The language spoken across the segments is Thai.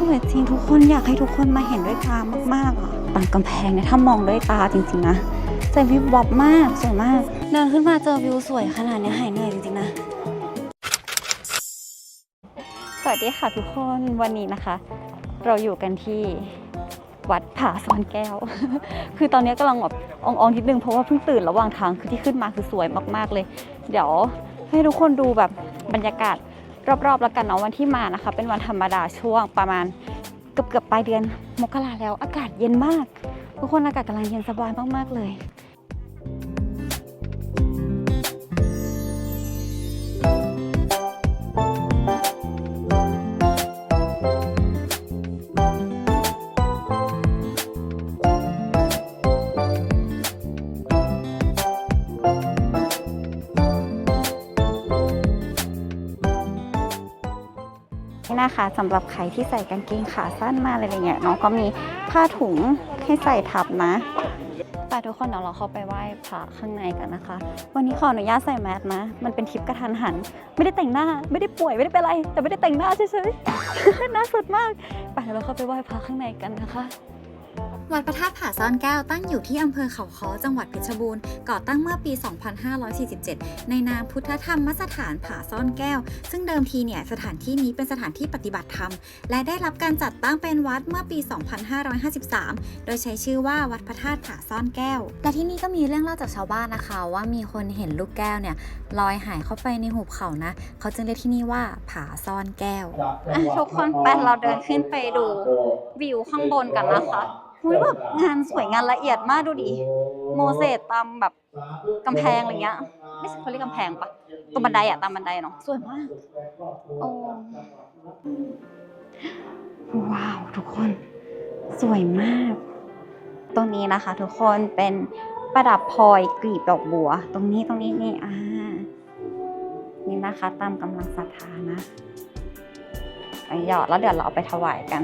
สวยจริงทุกคนอยากให้ทุกคนมาเห็นด้วยตามากๆอะต่างกำแพงเนี่ยถ้ามองด้วยตาจริงๆนะจะวิบวับมากสวยมาก เดินขึ้นมาเจอวิวสวยขนาดนี้หายเหนื่อยจริงๆนะ สวัสดีค่ะทุกคนวันนี้นะคะ เราอยู่กันที่วัดผาซ่อนแก้ว คือตอนนี้กำลังแบบอองๆนิดนึงเพราะว่าเพิ่งตื่นระหว่างทางคือที่ขึ้นมาคือสวยมากๆเลย เดี๋ยวให้ทุกคนดูแบบบรรยากาศ รอบๆแล้วกันเนาะวันที่มานะคะ เป็นวันธรรมดาช่วงประมาณเกือบๆปลายเดือนมกราแล้วอากาศเย็นมาก ทุกคนอากาศกำลังเย็นสบายมากๆเลย นะคะสำหรับใครที่ใส่กางเกงขาสั้นมาอะไรอย่างเงี้ยน้องก็มีผ้าถุงให้ใส่ทับนะไปทุกคนเดี๋ยวเราเข้าไปไหว้พระข้างในกันนะคะ วันนี้ขออนุญาตใส่แมสนะ มันเป็นทริปกระทันหัน ไม่ได้แต่งหน้า ไม่ได้ป่วย ไม่ได้เป็นอะไร แต่ไม่ได้แต่งหน้าเฉยๆหน้าสุดมาก ไปเดี๋ยวเราเข้าไปไหว้พระข้างในกันนะคะ วัดพระธาตุผาซ่อนแก้วตั้งอยู่ที่อำเภอเขาค้อจังหวัดเพชรบูรณ์ก่อตั้งเมื่อปี 2547 ในนามพุทธธรรมสถานผาซ่อนแก้ว ซึ่งเดิมทีเนี่ยสถานที่นี้เป็นสถานที่ปฏิบัติธรรม และได้รับการจัดตั้งเป็นวัดเมื่อปี 2553 โดยใช้ชื่อว่าวัดพระธาตุผาซ่อนแก้ว และที่นี่ก็มีเรื่องเล่าจากชาวบ้านนะคะ ว่ามีคนเห็นลูกแก้วเนี่ยลอยหายเข้าไปในหุบเขานะ เขาจึงเรียกที่นี่ว่าผาซ่อนแก้วอะทุกคนไปเราเดินขึ้นไปดูวิวข้างบนกันนะคะ อุ้ยแบบงานสวยงานละเอียดมากดูดิ โมเสสตามแบบกำแพงอะไรเงี้ย ไม่ใช่เขาเรียกกำแพงปะตรงบันไดอะตามบันไดเนาะสวยมากโอ้ว้าวทุกคน สวยมาก ตรงนี้นะคะ ทุกคนเป็นประดับพลอยกลีบดอกบัว ตรงนี้ตรงนี้นี่อ่านี่นะคะ ตามกำลังศรัทธานะไปหยอดแล้วเดี๋ยวเราเอาไปถวายกัน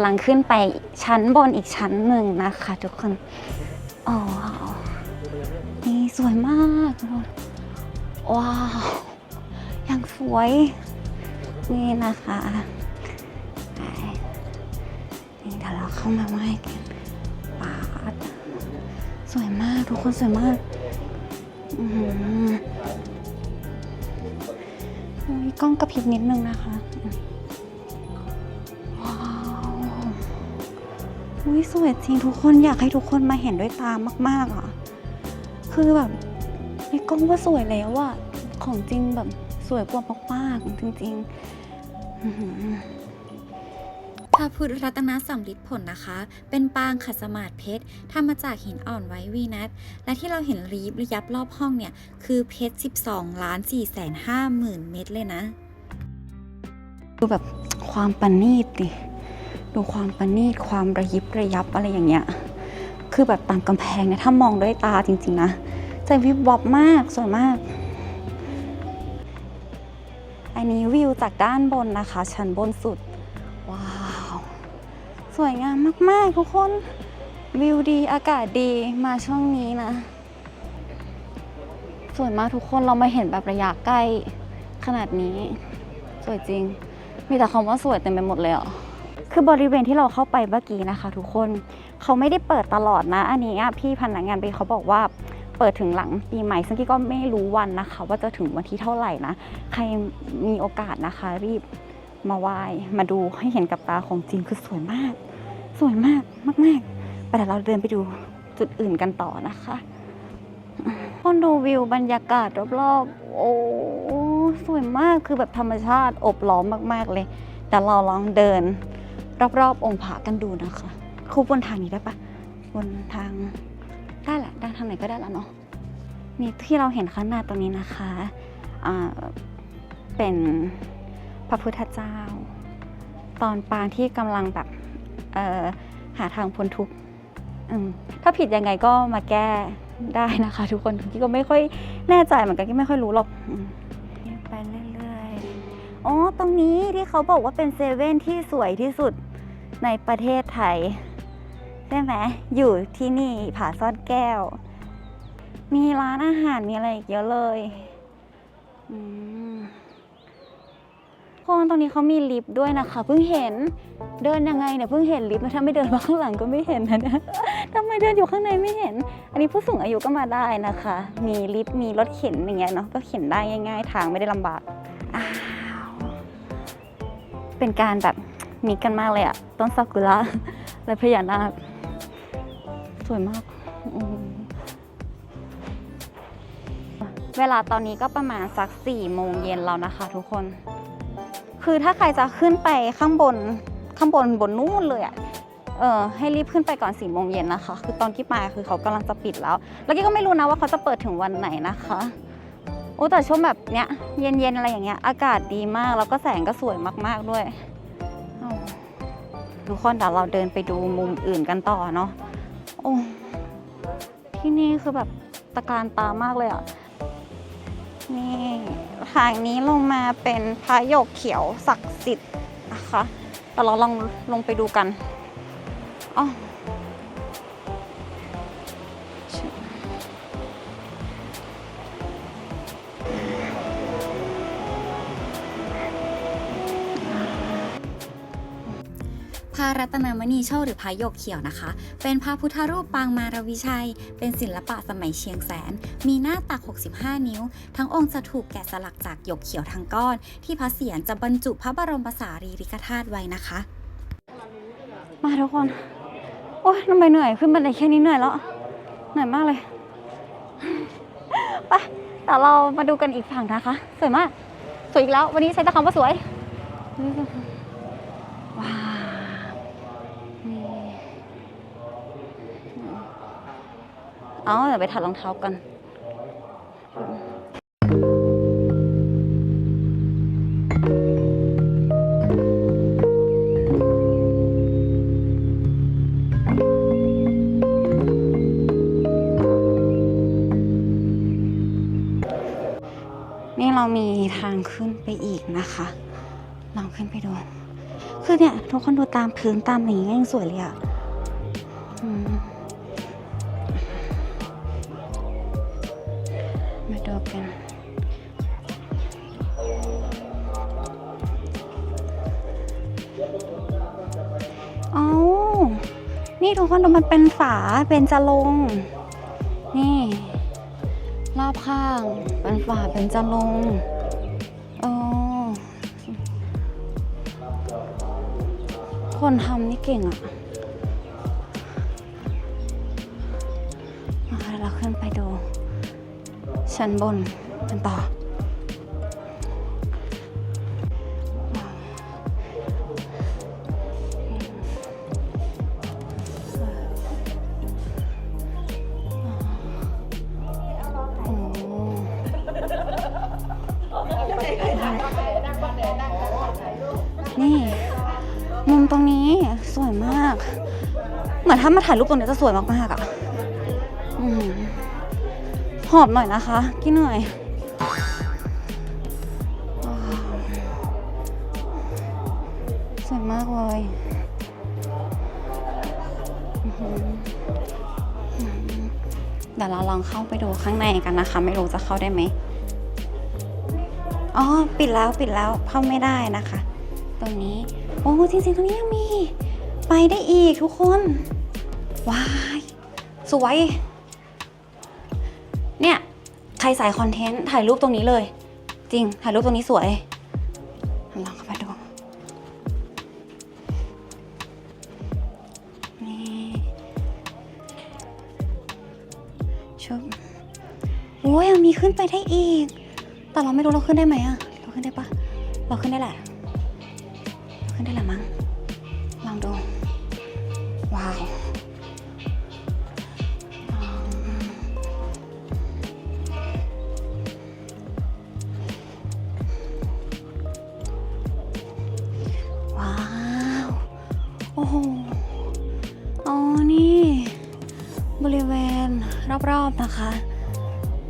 ำลังขึ้นไปชั้นบนอีกชั้นหนึ่งนะคะทุกคนโอ้นี่สวยมากทุกคนว้าวย่างสวย นี่นะคะนี่เดี๋ยวเราเข้ามาไหว้กันปาดสวยมากทุกคนสวยมากอือหืออุ๊ยกล้องกระพริบนิดนึงนะคะ อุ้ยสวยจริงทุกคนอยากให้ทุกคนมาเห็นด้วยตามาก ๆอะ คือแบบในกล้องว่าสวยแล้วอะของจริงแบบสวยกว่ามากๆจริงๆอื้อหือพระพุทธรัตนสำริดผลนะคะ เป็นปางขัดสมาธิเพชรทำมาจากหินอ่อนไว้วีนัส และที่เราเห็นรีบระยับรอบห้องเนี่ย คือเพชร 12 ล้าน4แสน5หมื่นเม็ดเลยนะ ดูแบบความประณีตดิ ดูความประณีตความระยิบระยับอะไรอย่างเงี้ยคือแบบตามกำแพงเนี่ยถ้ามองด้วยตาจริง ๆ นะจะวิบวับมากสวยมาก อันนี้วิวจากด้านบนนะคะ ชั้นบนสุด ว้าว สวยงามมาก ๆ ทุกคน วิวดีอากาศดีมาช่วงนี้นะ สวยมากทุกคนเรามาเห็นแบบระยะใกล้ขนาดนี้ สวยจริง มีแต่คำว่าสวยเต็มไปหมดเลยอะ คือบริเวณที่เราเข้าไปเมื่อกี้นะคะ ทุกคนเขาไม่ได้เปิดตลอดนะ อันนี้พี่พนักงานไปเขาบอกว่าเปิดถึงหลังปีใหม่ ซึ่งกี้ก็ไม่รู้วันนะคะ ว่าจะถึงวันที่เท่าไหร่นะ ใครมีโอกาสนะคะรีบมาไหว้มาดูให้เห็นกับตาของจริงคือสวยมาก สวยมากมากๆไปเดี๋ยวเราเดินไปดูจุดอื่นกันต่อนะคะคนดูวิวบรรยากาศรอบๆ โอ้สวยมากคือแบบธรรมชาติอบล้อมมากๆเลย แต่เราลองเดิน รอบๆองค์พระกันดูนะคะครูบนทางนี้ได้ปะบนทางได้แหละได้ทางไหนก็ได้แล้วเนาะนี่ที่เราเห็นข้างหน้าตรงนี้นะคะอ่าเป็นพระพุทธเจ้า ตอนปางที่กำลังแบบเอ่อหาทางพ้นทุกข์อืมถ้าผิดยังไงก็มาแก้ได้นะคะ ทุกคนที่ก็ไม่ค่อยแน่ใจเหมือนกันที่ไม่ค่อยรู้หรอกอืมไปเรื่อยๆอ๋อตรงนี้ที่เขาบอกว่าเป็นเซเว่นที่สวยที่สุด ในประเทศไทย ใช่ไหมอยู่ที่นี่ผาซ่อนแก้ว มีร้านอาหารมีอะไรอีกเยอะเลยอืมคนตรงนี้เขามีลิฟต์ด้วยนะคะเพิ่งเห็นเดินยังไงเนี่ยเพิ่งเห็นลิฟต์ถ้าไม่เดินมาข้างหลังก็ไม่เห็นนะเนี่ยทำไมเดินอยู่ข้างในไม่เห็น อันนี้ผู้สูงอายุก็มาได้นะคะ มีลิฟต์มีรถเข็นอย่างเงี้ยเนาะก็เข็นได้ง่าย ๆ ทางไม่ได้ลำบากเป็นการแบบ มีกันมากเลยอะต้นซากุระและพญานาคสวยมาก เวลาตอนนี้ก็ประมาณสักสี่โมงเย็นแล้วนะคะทุกคน คือถ้าใครจะขึ้นไปข้างบนข้างบนบนนู้นเลยอะเออให้รีบขึ้นไปก่อนสี่โมงเย็นนะคะ คือตอนที่มาคือเขากำลังจะปิดแล้ว แล้วกี้ก็ไม่รู้นะว่าเขาจะเปิดถึงวันไหนนะคะโอ้แต่ช่วงแบบเนี้ยเย็นๆอะไรอย่างเงี้ยอากาศดีมากแล้วก็แสงก็สวยมากๆด้วย ทุกคนเดี๋ยวเราเดินไปดูมุมอื่นกันต่อเนาะโอ้ที่นี่คือแบบตะการตามากเลยอะนี่ทางนี้ลงมาเป็นพระโยกเขียวศักดิ์สิทธิ์นะคะแต่เราลองลงไปดูกันอ๋อ พระรัตนมณีโชคหรือพระหยกเขียวนะคะ เป็นพระพุทธรูปปางมารวิชัย เป็นศิลปะสมัยเชียงแสน มีหน้าตัก 65 นิ้ว ทั้งองค์จะถูกแกะสลักจากหยกเขียวทั้งก้อน ที่พระเศียรจะบรรจุพระบรมสารีริกธาตุไว้นะคะ มาทุกคน โอ้ยทำไมเหนื่อยขึ้นบันไดแค่นี้เหนื่อยแล้ว เหนื่อยมากเลย ไป แต่เรามาดูกันอีกฝั่งนะคะ สวยมาก สวยอีกแล้ว วันนี้ใช้ต่คำว่าสวย ว้าวนี่ เอาเดี๋ยวไปถอดรองเท้ากันนี่เรามีทางขึ้นไปอีกนะคะ ลองขึ้นไปดู คือเนี่ย ทุกคนดูตามพื้นตามอย่างนี้ยังสวยเลยอะ นี่ทุกคนดูมันเป็นฝาเป็นจะลง นี่รอบข้างเป็นฝาเป็นจะลงค์อ๋อคนทำนี่เก่งอะมาเราขึ้นไปดู ชั้นบนกันต่อ เหมือนถ้ามาถ่ายรูปตรงนี้จะสวยมากๆอะ่ะหอบหน่อยนะคะกี่เหนื่อยสวยมากเลยเดี๋ยวเราลองเข้าไปดูข้างในกันนะคะ ไม่รู้จะเข้าได้ไหมอ๋อ ปิดแล้วปิดแล้วเข้าไม่ได้นะคะ ตรงนี้ โอ้จริงๆตรงนี้ยังมี ไปได้อีกทุกคน ว้าย สวย เนี่ย ใครใส่คอนเทนต์ถ่ายรูปตรงนี้เลย จริง ถ่ายรูปตรงนี้สวยลองเข้าไปดู นี่ชุบโอ้ยยังมีขึ้นไปได้อีก แต่เราไม่รู้เราขึ้นได้ไหมอะเราขึ้นได้ปะเราขึ้นได้แหละ เราขึ้นได้แหละมั้ง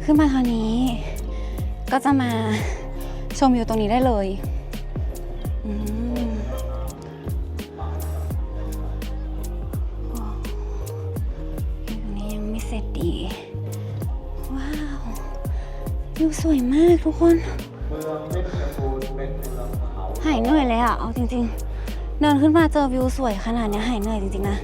ขึ้นมาทางนี้ ก็จะมาชมวิวตรงนี้ได้เลยวิวตรงนี้ยังไม่เสร็จดี ว้าววิวสวยมากทุกคนหายเหนื่อยเลยอะเอาจริง ๆ เดินขึ้นมาเจอวิวสวยขนาดนี้หายเหนื่อยจริง ๆ นะ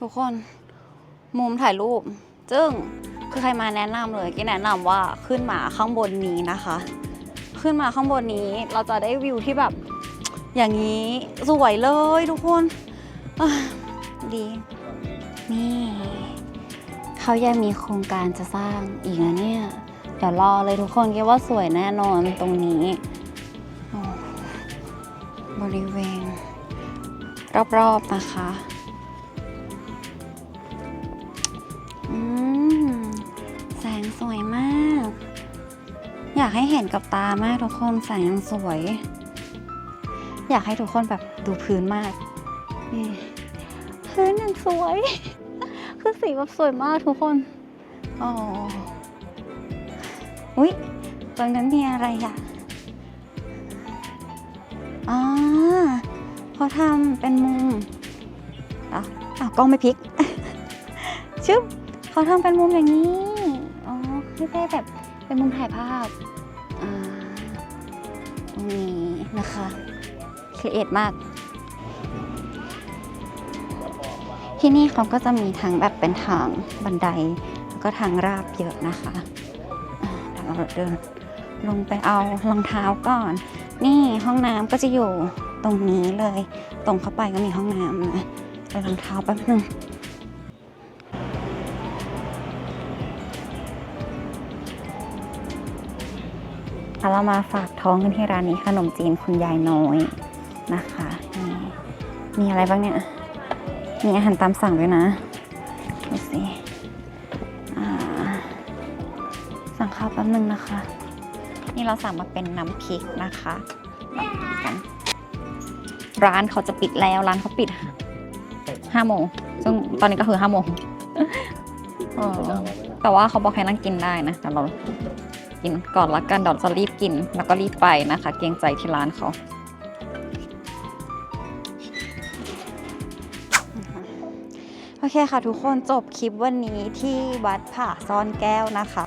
ทุกคนมุมถ่ายรูปจึ้งคือใครมาแนะนำเลยกี้แนะนำว่าขึ้นมาข้างบนนี้นะคะ ขึ้นมาข้างบนนี้เราจะได้วิวที่แบบ อย่างนี้สวยเลยทุกคนดีนี่เขายังมีโครงการจะสร้างอีกนะเนี่ย เดี๋ยวรอเลยทุกคนคิดว่าสวยแน่นอนตรงนี้ บริเวณ รอบๆนะคะากให้เห็นกับตามากทุกคนแสงสวย อยากให้ทุกคนแบบดูพื้นมากนี่พื้นยังสวย คือสีแบบสวยมากทุกคนอ๋ออุ้ยตรงนั้นมีอะไรอะอ่าเขาทำเป็นมุมอะอ้าวกล้องไม่พลิกชึบเขาทำเป็นมุมอย่างนี้ อ๋อให้ได้แบบเป็นมุมถ่ายภาพ นี้นะคะครีเอทมาก ที่นี่เขาก็จะมีทั้งแบบเป็นทางบันได แล้วก็ทางราบเยอะนะคะอ่าเดี๋ยวเราเดินลงไปเอารองเท้าก่อน นี่ห้องน้ำก็จะอยู่ตรงนี้เลย ตรงเข้าไปก็มีห้องน้ำนะรองเท้าแป๊บนึง เอาเรามาฝากท้องกันที่ร้านนี้ขนมจีนคุณยายน้อยนะคะนี่มีอะไรบ้างเนี่ยมีอาหารตามสั่งด้วยนะดูสิสั่งข้าวแป๊บนึงนะคะ นี่เราสั่งมาเป็นน้ำพริกนะคะกันร้านเขาจะปิดแล้วร้านเขาปิดห้าโมงซึ่งตอนนี้ก็คือห้าโมงแต่ว่าเขาบอกให้นั่งกินได้นะแต่เรา กินก่อนละกันดี๋ยวจะรีบกิน แล้วก็รีบไปนะคะ เกรงใจที่ร้านเขาโอเคค่ะทุกคนจบคลิปวันนี้ที่วัดผาซ่อนแก้วนะคะ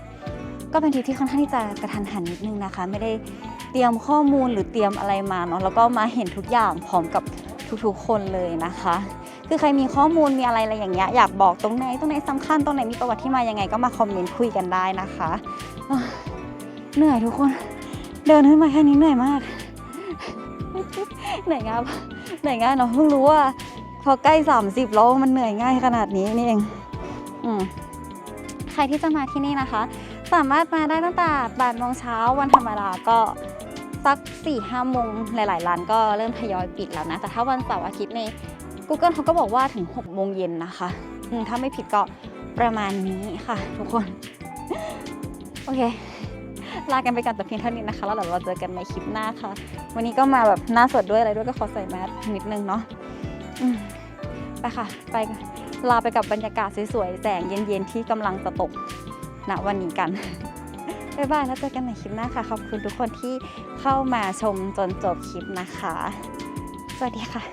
ก็เป็นทริปที่ค่อนข้างที่จะกระทันหันนิดนึงนะคะ ไม่ได้เตรียมข้อมูลหรือเตรียมอะไรมาเนาะแล้วก็มาเห็นทุกอย่างพร้อมกับทุกๆคนเลยนะคะ คือใครมีข้อมูลมีอะไรอะไรอย่างเงี้ยอยากบอกตรงไหนตรงไหนสำคัญตรงไหนมีประวัติที่มายังไงก็มาคอมเมนต์คุยกันได้นะคะ เหนื่อยทุกคน เดินขึ้นมาแค่นี้เหนื่อยมาก เหนื่อยง่ายเหนื่อยง่ายเนาะเพิ่งรู้ว่า พอใกล้ 30 แล้วมันเหนื่อยง่ายขนาดนี้นี่เองอืมใครที่จะมาที่นี่นะคะ สามารถมาได้ตั้งแต่8โมงเช้าวันธรรมดาก็สัก4ห้าโมงหลาย ๆ ร้านก็เริ่มทยอยปิดแล้วนะ แต่ถ้าวันเสาร์อาทิตย์ใน Google เขาก็บอกว่าถึง6โมงเย็นนะคะอืมถ้าไม่ผิดก็ประมาณนี้ค่ะ ทุกคน โอเค ลากันไปก่อนแต่เพียงเท่านี้นะคะ แล้วเดี๋ยวเราเจอกันในคลิปหน้าค่ะ วันนี้ก็มาแบบหน้าสดด้วยอะไรด้วยก็ขอใส่แมสนิดนึงเนาะไปค่ะ ไปกันลาไปกับบรรยากาศสวยๆแสงเย็นๆที่กำลังจะตกณวันนี้กันบ๊ายบายแล้วเจอกันในคลิปหน้าค่ะ ขอบคุณทุกคนที่เข้ามาชมจนจบคลิปนะคะ สวัสดีค่ะ